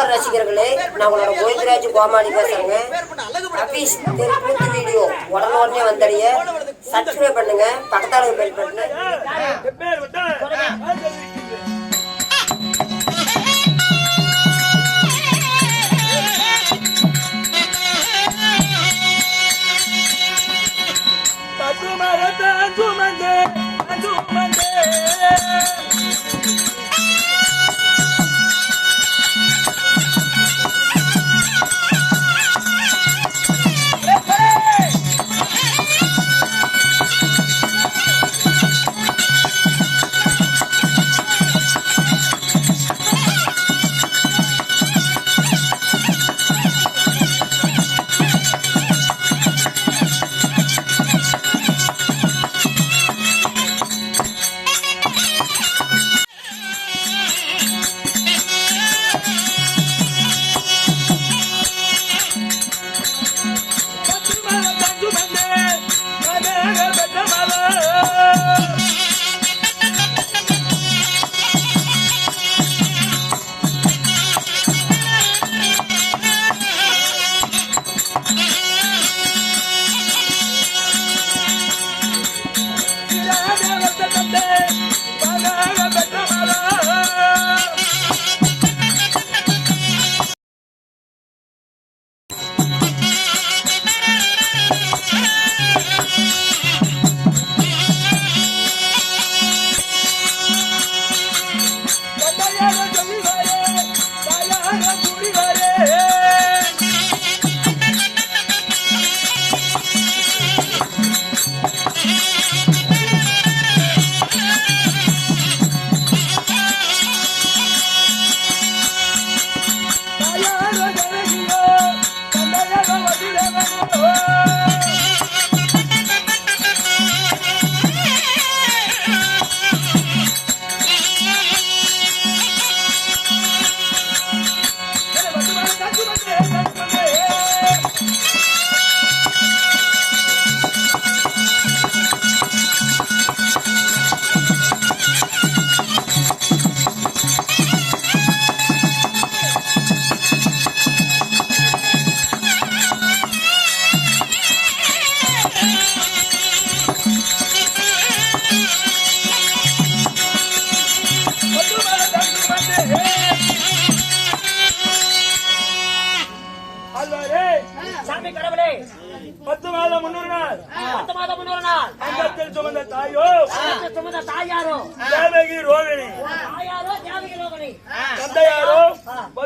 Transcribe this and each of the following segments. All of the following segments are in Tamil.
நமஸ்கார் ரசிகர்களே நான் உங்களோட கோவிந்தராஜ் கோமாளி பேசுறேங்க. அபீஸ் தெருக்கூத்து வீடியோ. உடனே உடனே வந்தடைய சப்ஸ்கிரைப் பண்ணுங்க பக்கத்தால பெல் பட்டனை பேர் விட்டா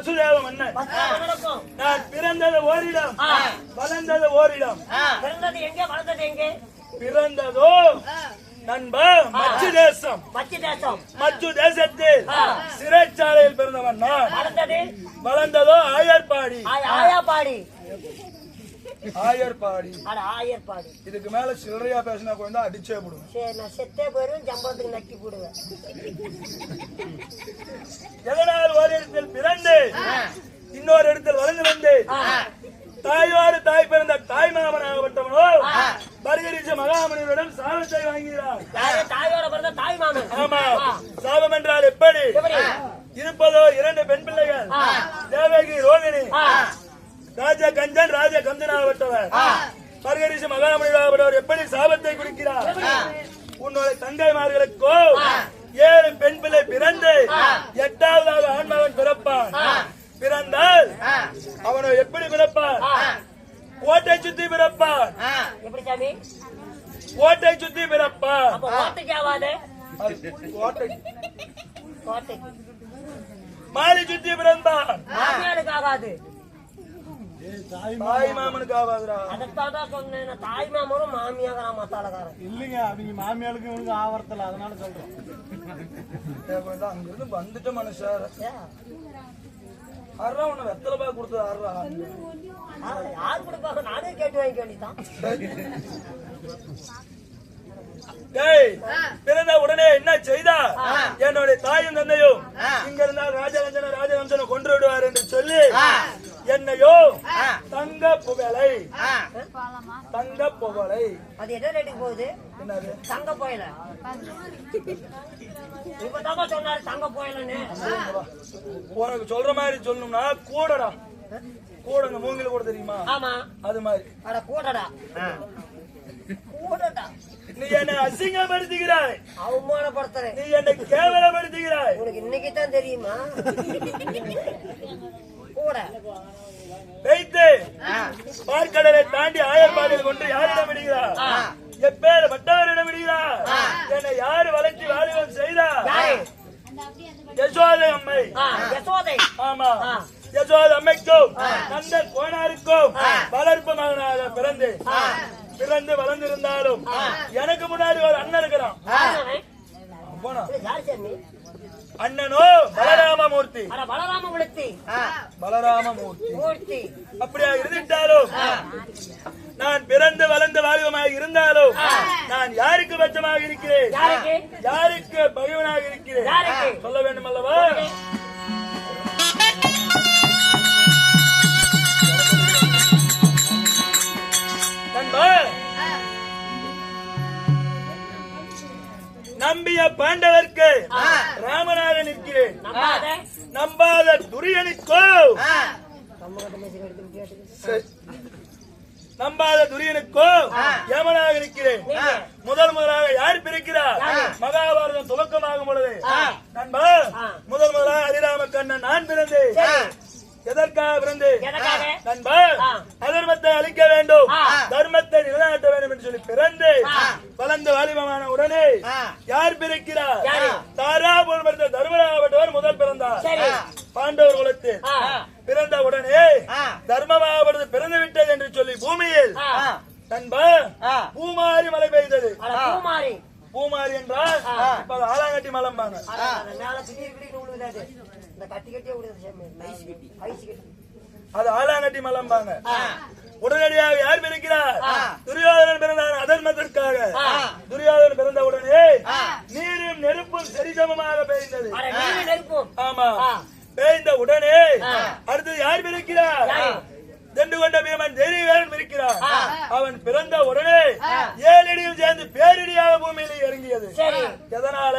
வசுதேவ மன்னன் நான் பிறந்தது ஓரிடம் வளர்ந்தது ஓரிடம். பிறந்தது எங்கே வளர்ந்தது எங்கே? பிறந்ததோ நண்பா மச்சு தேசம். மச்சி தேசம். மச்சு தேசத்தில் சிறைச்சாலையில் பிறந்தவன் நான். வளர்ந்தது? ஆயர்பாடி. ஆய- ஆயாப்பாடி ஆயர்பாடி. அட ஆயர்பாடி. இதுக்கு மேல சில்லறையா பேசினா கொஞ்சம் அடிச்சே போடுவேன். சரி நான் செத்தே நக்கி போடுவேன். எதனால் ஒரு இடத்தில் பிறந்து இன்னொரு இடத்தில் வளர்ந்து வந்து தாயோடு தாய் பிறந்த தாய் மாமனாகப்பட்டவனோ பரிகரிச்ச மகாமனியனிடம் சாபத்தை வாங்குகிறார். தாயோட பிறந்த தாய் மாமன். ஆமா சாபம் என்றால் எப்படி? இருப்பதோ இரண்டு பெண் பிள்ளைகள். ராஜா கஞ்சன் ராஜா கந்தனாகப்பட்டவர் பரிகரிச்ச மகாமனியராகப்பட்டவர் எப்படி சாபத்தை குடிக்கிறார்? உன்னோட தங்கைமார்களுக்கோ ஏழு பெண் பிள்ளை பிறந்து எட்டாவதாக ஆண்மகன் பிறப்பான். பிறந்தால் அவனை எப்படி பிறப்பான்? கோட்டை சுத்தி பிறப்பான். எப்படி சாமி? கோட்டை சுத்தி பிறப்பான். மாறி சுத்தி பிறந்தான். ஆகாது. தாய் மாமனுக்கு ஆகாதுடா அதைத்தான் தான் சொன்னேன். தாய் மாமனும் மாமியாகிறான் மத்தாளக்காரன் இல்லைங்க அவங்க மாமியாளுக்கு இவனுக்கு ஆவரத்தில் அதனால சொல்றேன். அங்கிருந்து வந்துட்ட மனுஷார் அறா உன்னை வெத்தலை பாக்கு கொடுத்தது அறா யாரு கொடுப்பாங்க? நானே கேட்டு வாங்கிக்க வேண்டியதான் டேய் பிறந்த உடனே என்ன செய்தா? என்னுடைய தாயும் தந்தையும் இங்க இருந்தால் ராஜரஞ்சன ராஜவம்சனை கொன்று விடுவார் என்று சொல்லி என்னையோ. தங்க புகழை. தங்க புகழை அது என்ன ரேட்டுக்கு போகுது? என்னது? தங்க போயில இப்பதாங்க சொன்னாரு தங்க போயிலன்னு உனக்கு சொல்ற மாதிரி சொல்லணும்னா கூடடா. கூட இந்த மூங்கில கூட தெரியுமா? ஆமா. அது மாதிரி. அட கூடடா. கூடடா. நீ என்னை அசிங்கப்படுத்துகிறாய். அவமானப்படுத்துறேன். நீ என்னை கேவலப்படுத்துகிறாய். உனக்கு இன்னைக்கு தான் தெரியுமா கூட வைத்து பார்க்கடலை தாண்டி ஆயர்பாடியில் கொண்டு யாரிடம் விடுகிறார் எப்பேர் பட்டவரிடம் விடுகிறார் என்னை யாரு வளர்ச்சி வாலிபம் செய்தார் யாரு யசோதை அம்மை ஆ, யசோதை ஆமா ஆ. யசோதை அம்மைக்கும் நந்தன் கோனாருக்கும் வளர்ப்பு மகனாக பிறந்து பிறந்து எனக்கு முன்னாடி ஒரு அண்ணன் இருக்கிறான்? அண்ணனோ பலராமமூர்த்தி. பலராமமூர்த்தி. மூர்த்தி. அப்படியா இருந்துட்டாலும் நான் பிறந்து வளர்ந்த வாழ்வமாக இருந்தாலும் நான் யாருக்கு பட்சமாக இருக்கிறேன்? யாருக்கு? பகைவனாக இருக்கிறேன்? யாருக்கு? சொல்ல வேண்டும் அல்லவா பாண்டவர்க்கு ராமனாக நிற்கிறேன். நம்பாத? துரியனுக்கோ. நம்பாத துரியனுக்கோ? யமனாக இருக்கிறேன் முதல் முதலாக யார் பிரிக்கிறார் மகாபாரதம் துவக்கமாகும் பொழுது. நண்பா முதல் முதலாக ஹரிராம கண்ணன் நான் பிறந்தேன். எதற்காக எதற்காக? நண்பா. அதர்மத்தை அழிக்க வேண்டும். தர்மத்தை நிலைநாட்ட வேண்டும் என்று சொல்லி பிறந்து வளர்ந்து வாலிபமான உடனே யார் பிறக்கிறார்? தாராபுரம் பிறந்த தர்மராகப்பட்டவர் முதல் பிறந்தார். சரி. பாண்டவர் குலத்தில். பிறந்த உடனே தர்மமாவது பிறந்து விட்டது என்று சொல்லி பூமியில் ஆ. நண்பா பூமாரி மழை பெய்தது. பூமாரி. பூமாரி என்றால் இப்ப ஆலாங்கட்டி மலம்பாங்க அது ஆலாங்கட்டி மலம்பாங்க. உடனடியாக யார் பிறக்கிறார்? துரியோதனன் பிறந்தான் அதர்மத்திற்காக. துரியோதனன் பிறந்த உடனே நீரும் நெருப்பும் சரிசமமாக பெய்ந்தது. ஆமா. பெய்ந்த உடனே அடுத்தது யார் பிறக்கிறார்? தெண்டு கொண்ட பீமன் தெரியவேன் இருக்கிறார் அவன் பிறந்த உடனே ஏழடியும் சேர்ந்து பேரிடியாக பூமியில இறங்கியது. எதனால?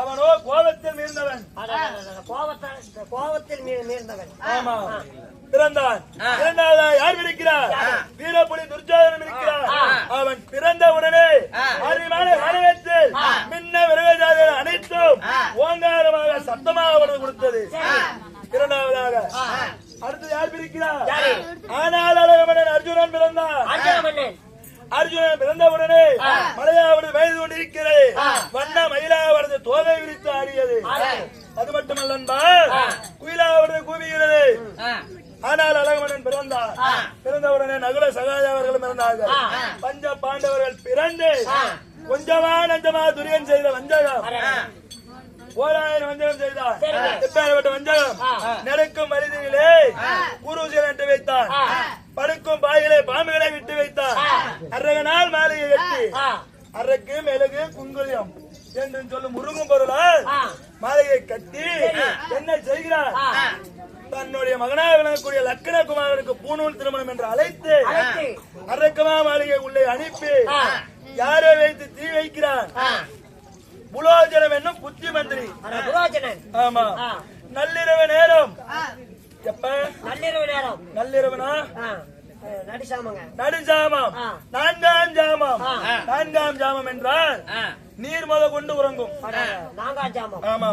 அவனோ கோபத்தில் மீர்ந்தவன். கோபத்தால் மீர்ந்தவன். ஆமா. பிறந்தான். இரண்டாவதா யார் இருக்கிறார் வீரப்புலி துர்ஜோதனம் இருக்கிறார். அவன் பிறந்த உடனே அறிவான வரவேற்று மின்ன விரகஜாத அனைத்தும் ஓங்காரமாக சத்தமாக அவனுக்கு கொடுத்தது. இரண்டாவதாக அடுத்து யார் பிரிக்கிறார் ஆனால் அழகமன்னன் அர்ஜுனன் பிறந்தான் அர்ஜுனன் பிறந்த உடனே மலையாவது வயது கொண்டிருக்கிறது. வண்ண மயிலாவது தோகை விரித்து ஆடியது. அது மட்டுமல்லன்பா குயிலாவது கூவுகிறது. ஆனால் அழகமன்னன் பிறந்தார். பிறந்த உடனே நகுல சகாய அவர்களும் பிறந்தார்கள். பஞ்ச பாண்டவர்கள் பிறந்து கொஞ்சமா நஞ்சமா துரியன் செய்த வஞ்சகம். ஓராயிரம் வஞ்சகம் செய்தார். எப்பேற்பட்ட வஞ்சகம்? குங்குலியம் என்று சொல்லும் முருகும் பொருளால் மாலையை கட்டி என்ன செய்கிறார்? தன்னுடைய மகனாக விளங்கக்கூடிய லக்கணகுமாரனுக்கு பூணூல் திருமணம் என்று அழைத்து. அரக்கமா மாளிகை உள்ளே அனுப்பி யாரை வைத்து தீ வைக்கிறார். புலோஜனம் என்னும் புத்தி மந்திரி. ஆமா. நள்ளிரவு நேரம். எப்ப? நள்ளிரவு நேரம். நள்ளிரவுனா? நடிசாமங்க. நான்காம் ஜாமம். நான்காம் ஜாமம் என்றால் நீர் முத கொண்டு உறங்கும். ஆமா.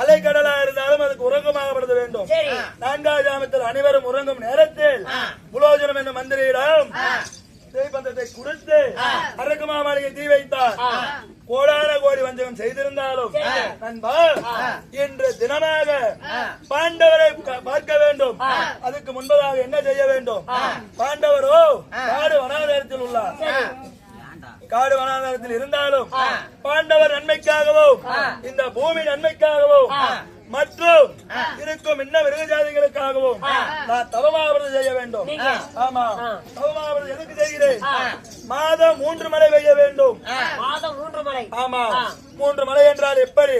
அலைக்கடலா இருந்தாலும் அதுக்கு உறக்கமாகப்படுத்த வேண்டும். நான்காம் ஜாமத்தில் அனைவரும் உறங்கும் நேரத்தில் புலோஜனம் என்ற மந்திரியிடம் தீபந்தத்தை கொடுத்து அரக்கமா மாளிகை தீ வைத்தார். கோடான கோடி வஞ்சகம் செய்திருந்தாலும் நண்பா இன்று தினமாக பாண்டவரை பார்க்க வேண்டும். அதுக்கு முன்பதாக என்ன செய்ய வேண்டும்? பாண்டவரோ காடு வனாந்தரத்தில் உள்ளார். காடு வனாந்தரத்தில் இருந்தாலும் பாண்டவர் நன்மைக்காகவும் இந்த பூமி நன்மைக்காகவும் மற்றும் இருக்கும் இன்ன மிருகஜாதிகளுக்காகவும் நான் தவமாவது செய்ய வேண்டும். ஆமா. தவமாவது எதுக்கு செய்கிறேன்? மாதம் மூன்று மழை பெய்ய வேண்டும். மாதம் மூன்று மலை ஆமா. மூன்று மலை என்றால் எப்படி?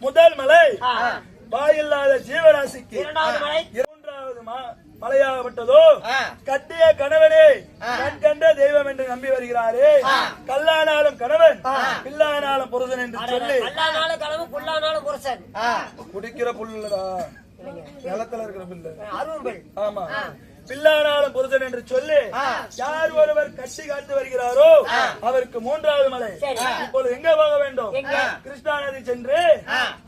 முதல் மலை. வாயில்லாத ஜீவராசிக்கு. இரண்டாவது மலை மூன்றாவது ம- மலையாக ஆகப்பட்டதோ கட்டிய கணவனே கண் கண்ட தெய்வம் என்று நம்பி வருகிறாரே. கல்லானாலும் கணவன் பில்லானாலும் புருஷன் என்று சொல்லி. குடிக்கிற புல்லுடா நிலத்துல இருக்கிற புல்லு. ஆமா. பில்லானாலும் புருஷன் என்று சொல்லி யார் ஒருவர் கட்டி காத்து வருகிறாரோ அவருக்கு மூன்றாவது மலை. இப்பொழுது எங்க போக வேண்டும்? கிருஷ்ணா நதி சென்று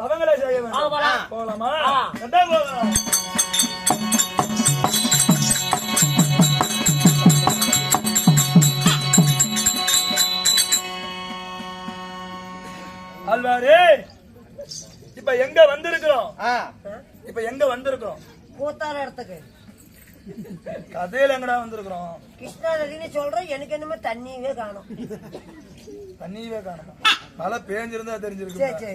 அவங்களை செய்ய வேண்டும். போகலாம். போலாமா. கண்டா போகலாம் அல்வாரே இப்ப எங்க வந்திருக்கிறோம்? இப்ப எங்க வந்திருக்கிறோம்? கூத்தார இடத்துக்கு. கதையில எங்கடா வந்திருக்கிறோம்? கிருஷ்ணா நதின்னு சொல்றேன் எனக்கு என்னமோ தண்ணியவே காணும். தண்ணியவே காணுமா. மழை பேஞ்சிருந்தா சரி தெரிஞ்சிருக்கு சரி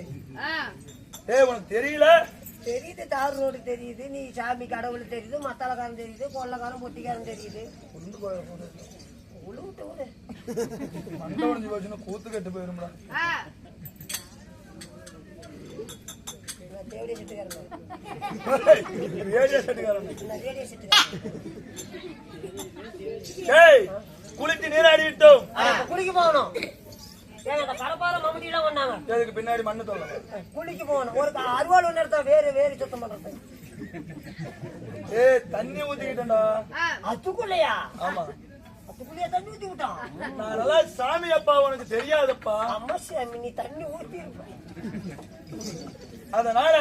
ஏய் உனக்கு தெரியல? தெரியுது தார் ரோடு தெரியுது நீ சாமி கடவுள் தெரியுது மத்தாளக்காரன் தெரியுது கொள்ளக்காரன் பொட்டிக்காரன் தெரியுது. கூத்து கட்டு போயிரும்டா. செட்டுக்காரன் ரேடியோ செட்டுக்காரன் ரேடியோ செட்டுக்காரன் ஏய் குளித்து நீராடி விட்டோம் குளிக்க போகணும் பின்னாடி மண்ணு தொல்லை குளிக்க போகணும். ஒரு அருவாள் ஒன்று எடுத்தா வேறு வேறு சுத்தம் பண்றது ஏய் தண்ணி ஊத்திக்கிட்டேன்டா. அதுக்குள்ளையா? ஆமா. அதுக்குள்ளேயே தண்ணி ஊத்தி விட்டான் நான் சாமி அப்பா உனக்கு தெரியாதப்பா. அம்மா சாமி நீ தண்ணி ஊத்தி அதனால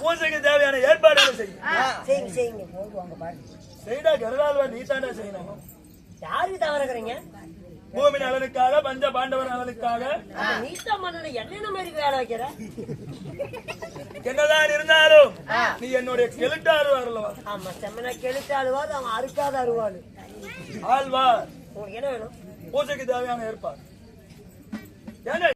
பூஜைக்கு தேவையான ஏற்பாடுகளை செய்யும் செய்யுங்க செய்யுங்க போடுவாங்க பாரு. செய்டா கருடால்வா நீ தாண்டா செய்யணும். யாருக்கு தவறுகிறீங்க பூமி நலனுக்காக பஞ்ச பாண்டவர் நலனுக்காக நீ தான் பண்ணல என்ன மாதிரி வேலை வைக்கிற? என்னதான் இருந்தாலும் நீ என்னுடைய கெழுட்டாரு வரலவா ஆமா செம்மனா அழுவாது அவன் அறுக்காத அருவாள். ஆழ்வார். உங்களுக்கு என்ன வேணும்? பூஜைக்கு தேவையான ஏற்பாடு. ஏண்டா